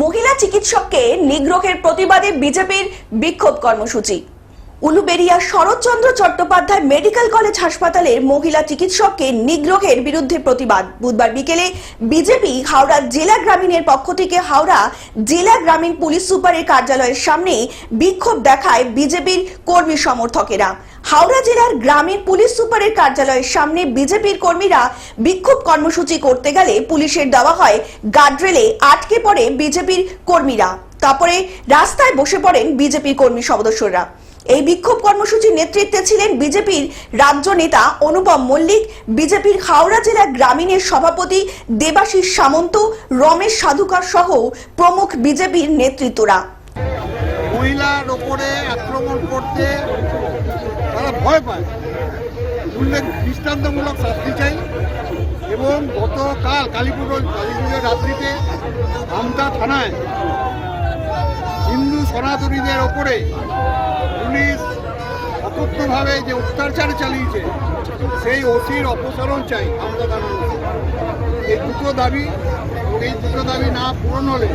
মহিলা চিকিৎসককে নিগ্রহের প্রতিবাদে বিজেপির বিক্ষোভ কর্মসূচি। উলুবেড়িয়া শরৎচন্দ্র চট্টোপাধ্যায় মেডিকেল কলেজ হাসপাতালের মহিলা চিকিৎসককে নিগ্রহের বিরুদ্ধে প্রতিবাদ। বুধবার বিকেলে বিজেপি হাওড়া জেলা গ্রামীণের পক্ষ থেকে হাওড়া জেলা গ্রামীণ পুলিশ সুপারের কার্যালয়ের সামনে বিক্ষোভ দেখায় বিজেপির কর্মী সমর্থকেরা। হাওড়া জেলার গ্রামীণ পুলিশ সুপারের কার্যালয়ের সামনে বিজেপির কর্মীরা বিক্ষোভ কর্মসূচি করতে গেলে পুলিশের দেওয়া হয় গার্ডরেলে আটকে পড়ে বিজেপির কর্মীরা। তারপরে রাস্তায় বসে পড়েন বিজেপির কর্মী সদস্যরা। এই বিক্ষোভ কর্মসূচির নেতৃত্বে ছিলেন বিজেপির রাজ্য নেতা অনুপম মল্লিক, বিজেপির হাওড়া জেলা গ্রামীণের সভাপতি দেবাশিস সামন্ত, রমেশ সাধুকার সহ প্রমুখ বিজেপির নেতৃত্বরা। মহিলার ওপরে আক্রমণ করতে ভয় পায়। উল্লেখ দৃষ্টান্তমূলক শাস্তি চাই এবং গতকাল কালী পুজো কালী পুজোর রাত্রিতে আমতা থানায় হিন্দু সনাতনীদের ওপরে পুলিশ অকথ্যভাবে যে অত্যাচার চালিয়েছে, সেই ওসির অপসারণ চাই আমতা থানার এই দুটো দাবি, এই দুটো দাবি না পূরণ হলে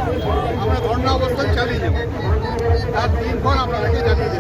আমরা ধর্ণা অবস্থান চালিয়ে যাব। তার দিনক্ষণ আপনাদেরকে